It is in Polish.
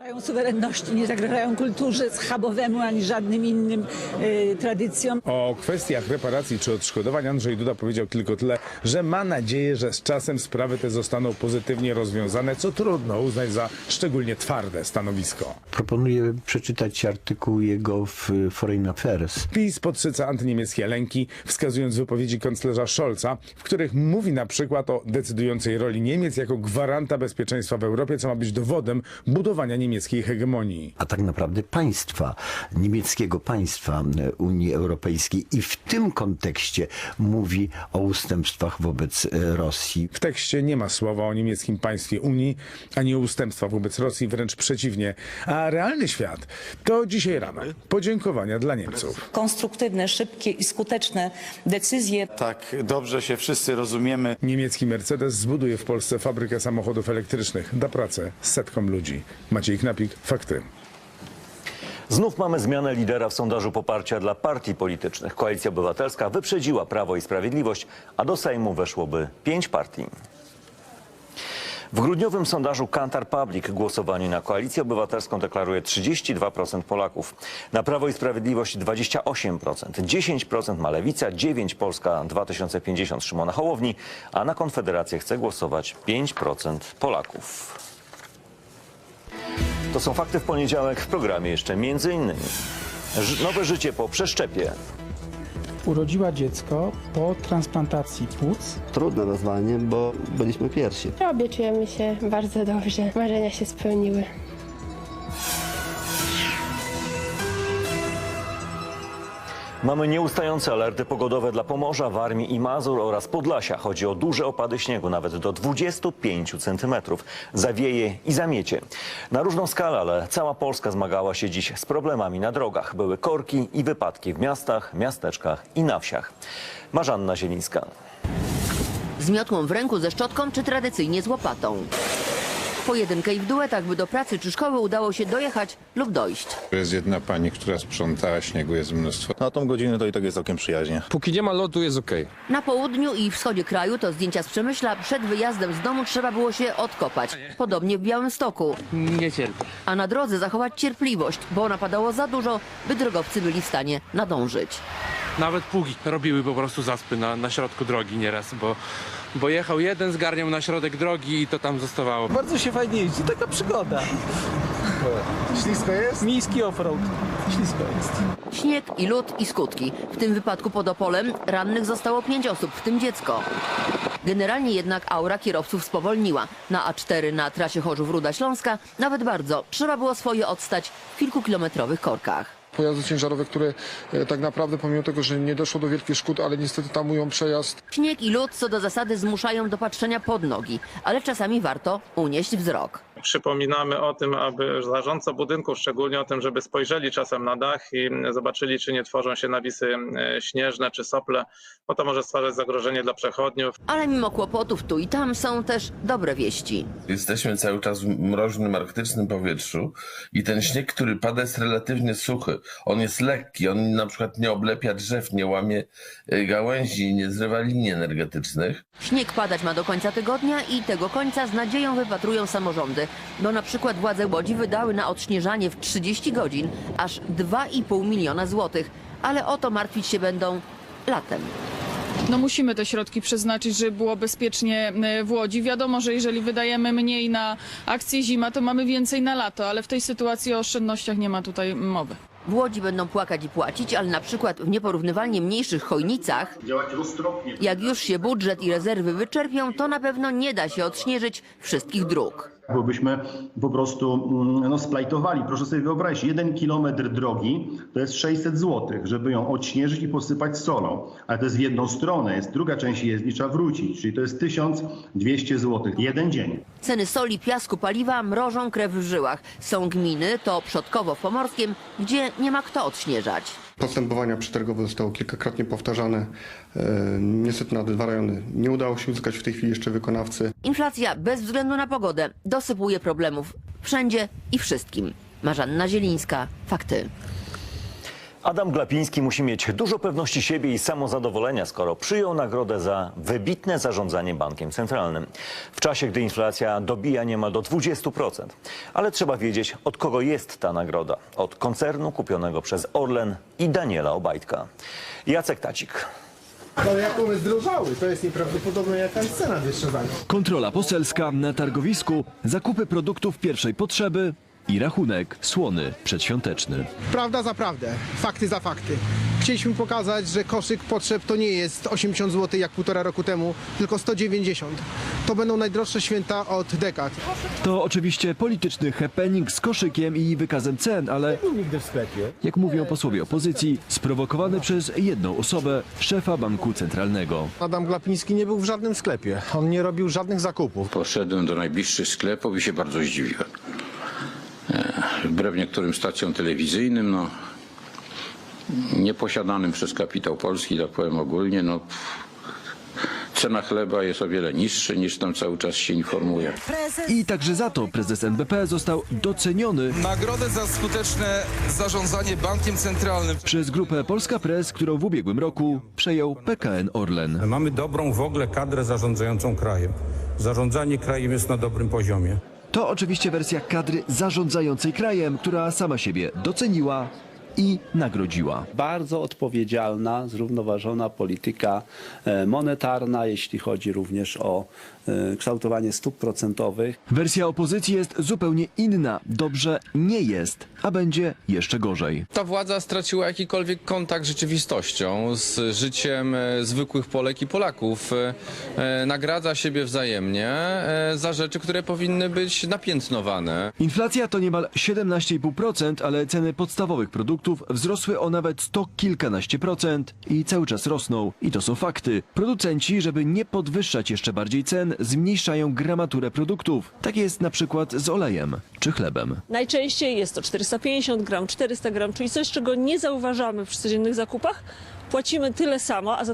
zagrażają suwerenności, nie zagrażają kulturze schabowemu ani żadnym innym y, tradycjom. O kwestiach reparacji czy odszkodowań Andrzej Duda powiedział tylko tyle, że ma nadzieję, że z czasem sprawy te zostaną pozytywnie rozwiązane, co trudno uznać za szczególnie twarde stanowisko. Proponuję przeczytać artykuł jego w Foreign Affairs. PiS podsyca antyniemieckie lęki, wskazując wypowiedzi kanclerza Scholza, w których mówi na przykład o decydującej roli Niemiec jako gwaranta bezpieczeństwa w Europie, co ma być dowodem budowania niemieckiej hegemonii. a tak naprawdę państwa, niemieckiego państwa e, Unii Europejskiej i w tym kontekście mówi o ustępstwach wobec e, Rosji. W tekście nie ma słowa o niemieckim państwie Unii, ani o ustępstwach wobec Rosji, wręcz przeciwnie. A realny świat to dzisiaj rano podziękowania dla Niemców. konstruktywne, szybkie i skuteczne decyzje Tak dobrze się wszyscy rozumiemy. Niemiecki Mercedes zbuduje w Polsce fabrykę samochodów elektrycznych. Da pracę setkom ludzi. Maciej Knapik, fakty. Znów mamy zmianę lidera w sondażu poparcia dla partii politycznych. Koalicja Obywatelska wyprzedziła Prawo i Sprawiedliwość, a do Sejmu weszłoby pięć partii. W grudniowym sondażu Kantar Public głosowanie na Koalicję Obywatelską deklaruje 32% Polaków. Na Prawo i Sprawiedliwość 28%. 10% ma Lewica, 9% Polska 2050 Szymona Hołowni, a na Konfederację chce głosować 5% Polaków. To są fakty w poniedziałek w programie jeszcze między innymi nowe życie po przeszczepie, urodziła dziecko po transplantacji płuc. Trudne nazwanie, bo byliśmy pierwsi. Obie czujemy się bardzo dobrze. Marzenia się spełniły. Mamy nieustające alerty pogodowe dla Pomorza, Warmii i Mazur oraz Podlasia. Chodzi o duże opady śniegu, nawet do 25 cm. Zawieje i zamiecie. Na różną skalę, ale cała Polska zmagała się dziś z problemami na drogach. Były korki i wypadki w miastach, miasteczkach i na wsiach. Marzanna Zielińska. Z miotłą w ręku, ze szczotką czy tradycyjnie z łopatą. Pojedynkę i w duetach, by do pracy czy szkoły udało się dojechać lub dojść. Jest jedna pani, która sprzątała, śniegu jest mnóstwo. Na tą godzinę to i tak jest całkiem przyjaźnie. Póki nie ma lotu, jest okej. Na południu i wschodzie kraju to zdjęcia z Przemyśla. Przed wyjazdem z domu trzeba było się odkopać. Podobnie w Białymstoku. Nie cierpię. A na drodze zachować cierpliwość, bo napadało za dużo, by drogowcy byli w stanie nadążyć. Nawet pługi robiły po prostu zaspy na, na środku drogi nieraz, bo, bo jechał jeden, zgarniał na środek drogi i to tam zostawało. Bardzo się fajnie jeździ, taka przygoda. Ślisko jest? Miejski offroad. Ślisko jest. Śnieg i lód i skutki. W tym wypadku pod Opolem rannych zostało pięć osób, w tym dziecko. Generalnie jednak aura kierowców spowolniła. Na A4 na trasie Chorzów-Ruda Śląska nawet bardzo. Trzeba było swoje odstać w kilkukilometrowych korkach. Pojazdy ciężarowe, które e, tak naprawdę pomimo tego, że nie doszło do wielkich szkód, ale niestety tamują przejazd. Śnieg i lód co do zasady zmuszają do patrzenia pod nogi, ale czasami warto unieść wzrok. Przypominamy o tym, aby zarządca budynku, szczególnie o tym, żeby spojrzeli czasem na dach i zobaczyli, czy nie tworzą się nawisy e, śnieżne czy sople, bo to może stwarzać zagrożenie dla przechodniów. Ale mimo kłopotów tu i tam są też dobre wieści. Jesteśmy cały czas w mroźnym, arktycznym powietrzu i ten śnieg, który pada jest relatywnie suchy. On jest lekki, on na przykład nie oblepia drzew, nie łamie e, gałęzi, nie zrywa linii energetycznych. Śnieg padać ma do końca tygodnia i tego końca z nadzieją wypatrują samorządy, bo na przykład władze Łodzi wydały na odśnieżanie w 30 godzin aż 2,5 miliona złotych, ale o to martwić się będą latem. No musimy te środki przeznaczyć, żeby było bezpiecznie e, w Łodzi. Wiadomo, że jeżeli wydajemy mniej na akcję zima, to mamy więcej na lato, ale w tej sytuacji o oszczędnościach nie ma tutaj mowy. W Łodzi będą płakać i płacić, ale na przykład w nieporównywalnie mniejszych Chojnicach, jak już się budżet i rezerwy wyczerpią, to na pewno nie da się odśnieżyć wszystkich dróg. Byśmy po prostu mm, no, splajtowali. Proszę sobie wyobrazić, jeden kilometr drogi to jest 600 zł, żeby ją odśnieżyć i posypać solą. Ale to jest w jedną stronę, jest druga część jezdni, trzeba wrócić, czyli to jest 1200 zł. Jeden dzień. Ceny soli, piasku, paliwa mrożą krew w żyłach. Są gminy, to Przodkowo w Pomorskiem, gdzie nie ma kto odśnieżać. Postępowania przetargowe zostały kilkakrotnie powtarzane. E, niestety na dwa rejony nie udało się uzyskać w tej chwili jeszcze wykonawcy. Inflacja bez względu na pogodę dosypuje problemów wszędzie i wszystkim. Marzanna Zielińska, fakty. Adam Glapiński musi mieć dużo pewności siebie i samozadowolenia, skoro przyjął nagrodę za wybitne zarządzanie bankiem centralnym. W czasie, gdy inflacja dobija niemal do 20%. Ale trzeba wiedzieć, od kogo jest ta nagroda. Od koncernu kupionego przez Orlen i Daniela Obajtka. Jacek Tacik. Ale jak one zdrożały, to jest nieprawdopodobne jaka jest cena jeszcze za nie. Kontrola poselska na targowisku, zakupy produktów pierwszej potrzeby i rachunek słony przedświąteczny. Prawda za prawdę, fakty za fakty. Chcieliśmy pokazać, że koszyk potrzeb to nie jest 80 zł jak półtora roku temu, tylko 190. To będą najdroższe święta od dekad. To oczywiście polityczny happening z koszykiem i wykazem cen, ale Nigdy w sklepie. jak mówią posłowie opozycji, sprowokowany przez jedną osobę, szefa banku centralnego. Adam Glapiński nie był w żadnym sklepie. On nie robił żadnych zakupów. Poszedłem do najbliższych sklepów i się bardzo zdziwiłem. Wbrew niektórym stacjom telewizyjnym, no, nieposiadanym przez kapitał polski, tak powiem ogólnie, no, cena chleba jest o wiele niższa niż tam cały czas się informuje. I także za to prezes NBP został doceniony Nagrodę za skuteczne zarządzanie bankiem centralnym. przez grupę Polska Press, którą w ubiegłym roku przejął PKN Orlen. Mamy dobrą w ogóle kadrę zarządzającą krajem. Zarządzanie krajem jest na dobrym poziomie. To oczywiście wersja kadry zarządzającej krajem, która sama siebie doceniła i nagrodziła. Bardzo odpowiedzialna, zrównoważona polityka e, monetarna, jeśli chodzi również o e, kształtowanie stóp procentowych. Wersja opozycji jest zupełnie inna. Dobrze nie jest, a będzie jeszcze gorzej. Ta władza straciła jakikolwiek kontakt z rzeczywistością, z życiem e, zwykłych Polek i Polaków. Nagradza siebie wzajemnie za rzeczy, które powinny być napiętnowane. Inflacja to niemal 17,5%, ale ceny podstawowych produktów wzrosły o nawet sto kilkanaście procent i cały czas rosną. I to są fakty. Producenci, żeby nie podwyższać jeszcze bardziej cen, zmniejszają gramaturę produktów. Tak jest na przykład z olejem czy chlebem. Najczęściej jest to 450 gram, 400 gram, czyli coś, czego nie zauważamy przy codziennych zakupach. Płacimy tyle samo, a za